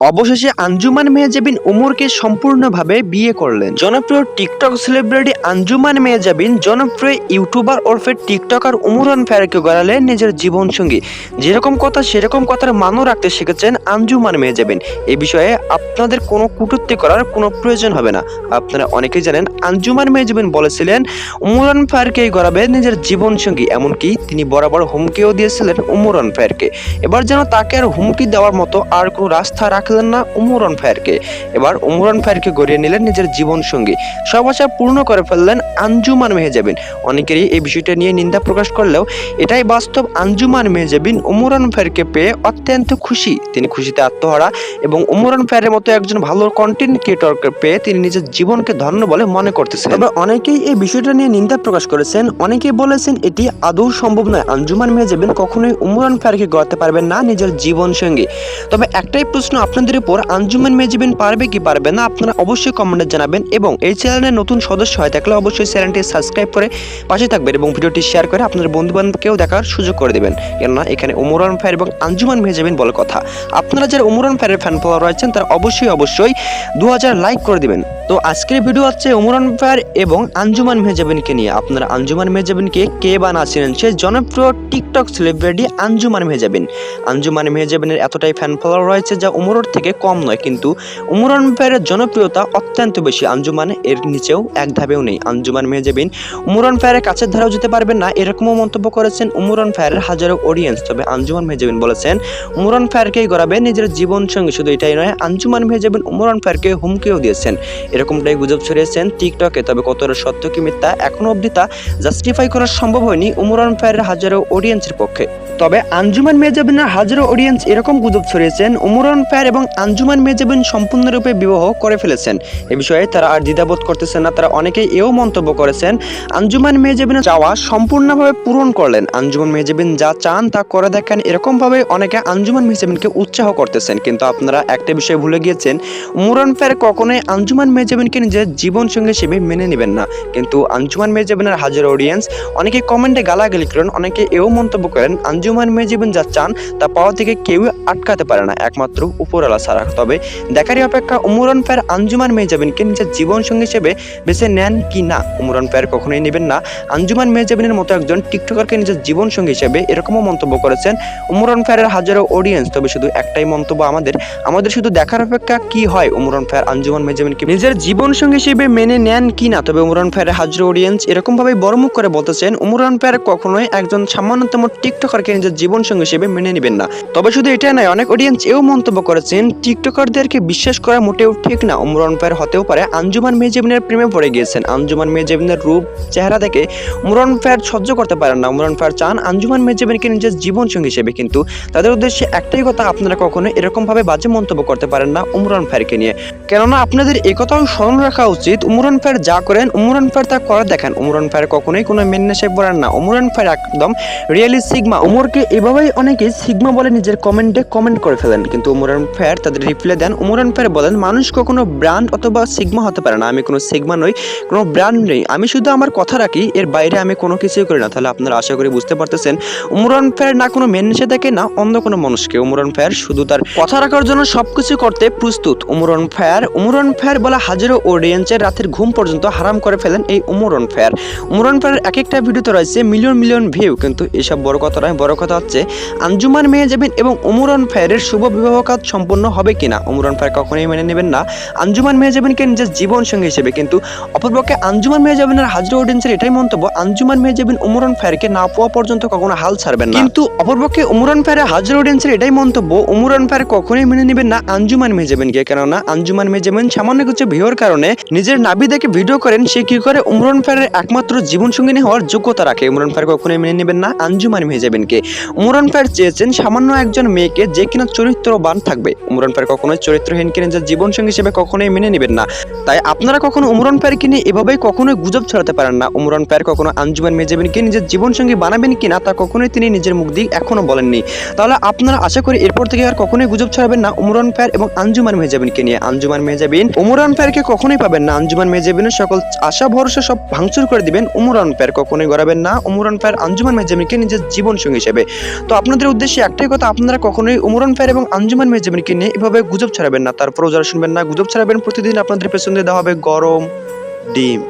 অবশেষে আঞ্জুমান মেহজাবিন উমরকে সম্পূর্ণভাবে বিয়ে করলেন। জনপ্রিয় টিকটক সেলিব্রিটি আঞ্জুমান মেহজাবিন জনপ্রিয় ইউটিউবার ওরফে টিকটকার উমরান ফেরকে গড়ালেন নিজের জীবন সঙ্গী যেরকম কথা, সেরকম কথার মানও রাখতে শিখেছেন আঞ্জুমান মেহজাবিন। এ বিষয়ে আপনাদের কোনো কটূক্তি করার কোনো প্রয়োজন হবে না। আপনারা অনেকেই জানেন, আঞ্জুমান মেহজাবিন বলেছিলেন, উমরান ফায়ারকেই গড়াবে নিজের জীবন সঙ্গী এমনকি তিনি বরাবর হুমকিও দিয়েছিলেন উমরান ফায়ারকে এবার যেন তাকে আর হুমকি দেওয়ার মতো আর কোনো রাস্তা রাখলেন না উমরান ফায়ারকে। এবার উমরান ফায়ারকে গড়িয়ে নিলেন নিজের জীবন সঙ্গী সব আশা পূর্ণ করে ফেললেন আঞ্জুমান মেহেজাবিন। অনেকেরই এই বিষয়টা নিয়ে নিন্দা প্রকাশ করলেও এটাই বাস্তব আঞ্জুমান মেহজাবিন উমরান ফায়ারকে পেয়ে অত্যন্ত খুশি। তিনি খুশিতে আত্মহারা এবং উমরান ফায়ারের মতো একজন ভালো কন্টেন্ট ক্রিয়েটরকে পেয়ে তিনি নিজের জীবনকে ধন্য বলে মনে করতেছেন তবে অনেকেই এই বিষয়টা নিয়ে নিন্দা প্রকাশ করেছেন। অনেকেই বলেছেন এটি আদৌ সম্ভব নয়। আঞ্জুমান মেহজাবিন কখনোই উমরান ফায়ারকে গড়াতে পারবেন না নিজের জীবন সঙ্গী তবে একটাই প্রশ্ন আপনাদের উপর আঞ্জুমান মেজিবেন পারবে কি পারবে না, আপনারা অবশ্যই কমেন্টে জানাবেন এবং এই চ্যানেলের নতুন সদস্য হয় থাকলে অবশ্যই চ্যানেলটি সাবস্ক্রাইব করে পাশে থাকবেন এবং ভিডিওটি শেয়ার করে আপনার বন্ধুবান্ধবকেও দেখার সুযোগ করে দেবেন। কেননা এখানে উমরান ফায়ার এবং আঞ্জুমান মেজিবেন বলে কথা। আপনারা যারা উমরান ফায়ারের ফ্যান ফলোয়ার রয়েছেন, তারা অবশ্যই অবশ্যই দু হাজার লাইক করে দিবেন। তো আজকের ভিডিও হচ্ছে উমরান ফায়ার এবং আঞ্জুমান মেহজাবিনকে নিয়ে। আপনারা আঞ্জুমান মেহজাবিনকে কে বা না চিনেন, সে জনপ্রিয় টিকটক সেলিব্রিটি আঞ্জুমান মেহজাবিন আঞ্জুমান মেহজাবিনের এতটাই ফ্যান ফলোয়ার রয়েছে যা উমরের থেকে কম নয়, কিন্তু উমরান ফায়ারের জনপ্রিয়তা অত্যন্ত বেশি। আঞ্জুমান এর নিচেও এক ধাপেও নেই। আঞ্জুমান মেহজাবিন উমরান ফায়ারের কাছের ধারাও যেতে পারবেন না, এরকমও মন্তব্য করেছেন উমরান ফায়ারের হাজারো অডিয়েন্স তবে আঞ্জুমান মেহজাবিন বলেছেন উমরান ফায়ারকেই গড়াবে, নিজের জীবন সঙ্গে শুধু এটাই নয় আঞ্জুমান মেহজাবিন উমরান ফায়ারকে হুমকিও দিয়েছেন। এরকমটাই গুজব ছড়িয়েছেন টিকটকে। তবে কতটা সত্য কি মিথ্যা এখনও অবধি তা জাস্টিফাই করা সম্ভব হয়নি উমরান ফায়ারের হাজারো অডিয়েন্সের পক্ষে। তবে আঞ্জুমান মেহজাবিনের হাজারো অডিয়েন্স এরকম গুজব ছড়িয়েছেন উমরান ফায়ার এবং আঞ্জুমান মেহজাবিন সম্পূর্ণরূপে বিবাহ করে ফেলেছেন। এ বিষয়ে তারা আর দ্বিধাবোধ করতেছেন না, তারা অনেকেই এও মন্তব্য করেছেন, আঞ্জুমান মেহজাবিনের চাওয়া সম্পূর্ণভাবে পূরণ করলেন। আঞ্জুমান মেজাবিন যা চান তা করে দেখেন, এরকমভাবে অনেকে আঞ্জুমান মেহজাবিনকে উৎসাহ করতেছেন। কিন্তু আপনারা একটা বিষয় ভুলে গিয়েছেন, উমরান ফায়ার কখনোই আঞ্জুমান মেহজাবিনকে নিজের জীবন সঙ্গী হিসেবে মেনে নেবেন না। কিন্তু আঞ্জুমান মেহজাবিনের হাজার অডিয়েন্স অনেকে কমেন্টে গালাগালি করেন, অনেকে এও মন্তব্য করেন, আঞ্জুমান মেহজাবিন যা চান, তা পাওয়া থেকে কেউ আটকাতে পারে না, একমাত্র উপরওয়ালা ছাড়া। তবে দেখারই অপেক্ষা, উমরান ফায়ার আঞ্জুমান মেহজাবিনকে নিজের জীবন সঙ্গী হিসেবে বেছে নেন কি না? উমরান ফায়ার কখনোই নেবেন না। আঞ্জুমান মেহজাবিনের মতো একজন টিকটকারকে নিজের জীবন সঙ্গী হিসেবে এরকমও মন্তব্য করেছেন উমরান ফায়ারের হাজারো অডিয়েন্স তবে শুধু একটাই মন্তব্য আমাদের আমাদের শুধু দেখার অপেক্ষা কি হয়? উমরান ফায়ার আঞ্জুমান মেহজাবিনকে নিজের জীবন সঙ্গী হিসেবে মেনে নেন কি না তবে উমরান ফায়ারের হাজারো অডিয়েন্স এরকম ভাবে বড়মুখ করে বলতেছেন, উমরান ফায়ার কখনোই একজন সামান্যতম টিকটকারকে নিজের জীবন সঙ্গী হিসেবে মেনে নেবেন না। তবে শুধু এটা নয়, অনেক অডিয়েন্স এও মন্তব্য করেছেন, টিকটকারদেরকে বিশ্বাস করা মোটেও ঠিক না। উমরান ফায়ার হতেও পারে আঞ্জুমান মেহজাবিনের প্রেমে পড়ে গিয়েছেন। আঞ্জুমান মেহজাবিনের রূপ, চেহারা দেখে উমরান ফায়ার সহ্য করতে পারেন না। উমরান ফায়ার চান আঞ্জুমান মেহজাবিনকে নিজের জীবন সঙ্গী হিসেবে, কিন্তু তাদের উদ্দেশ্যে একটাই কথা, আপনারা কখনো এরকম ভাবে বাজে মন্তব্য করতে পারেন না উমরান ফায়ারকে নিয়ে। কেননা, আপনাদের এই কথাও স্মরণ রাখা উচিত, উমরান ফায়ার যা করেন, উমরান ফায়ার তা করে দেখেন। উমরান ফায়ার কখনোই কোনো মেন্না শেখ বলেন না। উমরান ফায়ার একদম রিয়েলি সিগমা। উমরকে এভাবেই অনেকে সিগমা বলে নিজের কমেন্টে কমেন্ট করে ফেলেন। কিন্তু উমরান ফায়ার তাদের রিপ্লাই দেন। উমরান ফায়ার বলেন, মানুষ কখনো ব্র্যান্ড অথবা সিগমা হতে পারে না। আমি কোনো সিগমা নই, কোনো ব্র্যান্ড নেই। আমি শুধু আমার কথা রাখি, এর বাইরে আমি কোনো কিছুই করি না। তাহলে আপনারা আশা করি বুঝতে পারতেছেন, উমরান ফায়ার না কোনো মেন থাকে না অন্য কোনো মানুষকে। উমরান ফায়ার শুধু তার কথা রাখার জন্য সবকিছু করতে প্রস্তুত। উমরান ফায়ার উমরান ফায়ার বলা হাজারো অডিয়েন্সের রাতের ঘুম পর্যন্ত হারাম করে ফেলেন এই উমরান ফেয়ার। উমরান ফায়ার এক একটা ভিডিওতে রয়েছে মিলিয়ন মিলিয়ন ভিউ কিন্তু এসব বড় কথা নয়, বড় কথা হচ্ছে আঞ্জুমান মেহজাবিন এবং উমরান ফেয়ারের শুভ বিবাহ কাজ সম্পন্ন হবে কিনা? উমরান ফায়ার কখনোই মেনে নেবেন না। আঞ্জুমান মেহজাবিনকে নিজের জীবন সঙ্গী হিসেবে। কিন্তু অপরপক্ষে আঞ্জুমান মেহজাবিনের হাজারো অডিয়েন্সের এটাই মন্তব্য, আঞ্জুমান মেহজাবিন উমরান ফেয়ারকে না পাওয়া পর্যন্ত কখনো হাল ছাড়বেন না। কিন্তু অপরপক্ষে উমরান ফায়ারের হাজারো অডিয়েন্সের এটাই মন্তব্য, উমরান ফায়ার কখনোই মেনে নেবেন না, আঞ্জুমান মেহজাবিনকে কেননা, আঞ্জুমান মেহজাবিন সামান্য কিছু ভিউর কারণে নিজের নাবি দেখে ভিডিও করেন, সে কি করে উমরান ফায়ারের একমাত্র জীবন সঙ্গিনী হওয়ার যোগ্যতা রাখে? উমরান ফায়ার কখনোই মেনে নেবেন না, আঞ্জুমান মেহজাবিনকে। উমরান ফায়ার চেয়েছেন সামান্য একজন মেয়েকে যে কিনা চরিত্রবান থাকবে। উমরান ফায়ার কখনোই চরিত্রহীনকে নিজের জীবন সঙ্গী হিসেবে কখনোই মেনে নেবেন না। তাই আপনারা কখনো উমরান ফায়ারকে নিয়ে এভাবেই কখনোই গুজব ছড়াতে পারেন না। উমরান ফায়ার কখনো আঞ্জুমান মেহজাবিনকে নিজের জীবন সঙ্গী বানাবেন কিনা, তা কখনোই তিনি নিজের মুখ দিয়ে এখনও বলেননি। তাহলে আপনারা আশা করি এরপর থেকে আর কখনোই গুজব ছড়াবেন না উমরান ফায়ার এবং আঞ্জুমান মেহজাবিনকে নিয়ে। আঞ্জুমান মেহজাবিন উমরান ফায়ারকে কখনোই পাবেন না। আঞ্জুমান মেজেবিনের সকল আশা, ভরসা সব ভাঙচুর করে দিবেন উমর ফায়ার কখনোই গড়াবেন না উমর ফায়ার আঞ্জুমান মেজেবিনকে নিজের জীবন সঙ্গী হিসেবে। তো আপনাদের উদ্দেশ্যে একটাই কথা, আপনারা কখনোই উমর ফায়ার এবং আঞ্জুমান মেজেবিনকে নিয়ে এভাবে গুজব ছড়াবেন না। তারপরও যারা শুনবেন না, গুজব ছড়াবেন প্রতিদিন আপনাদের পেছনে দেওয়া হবে গরম ডিম।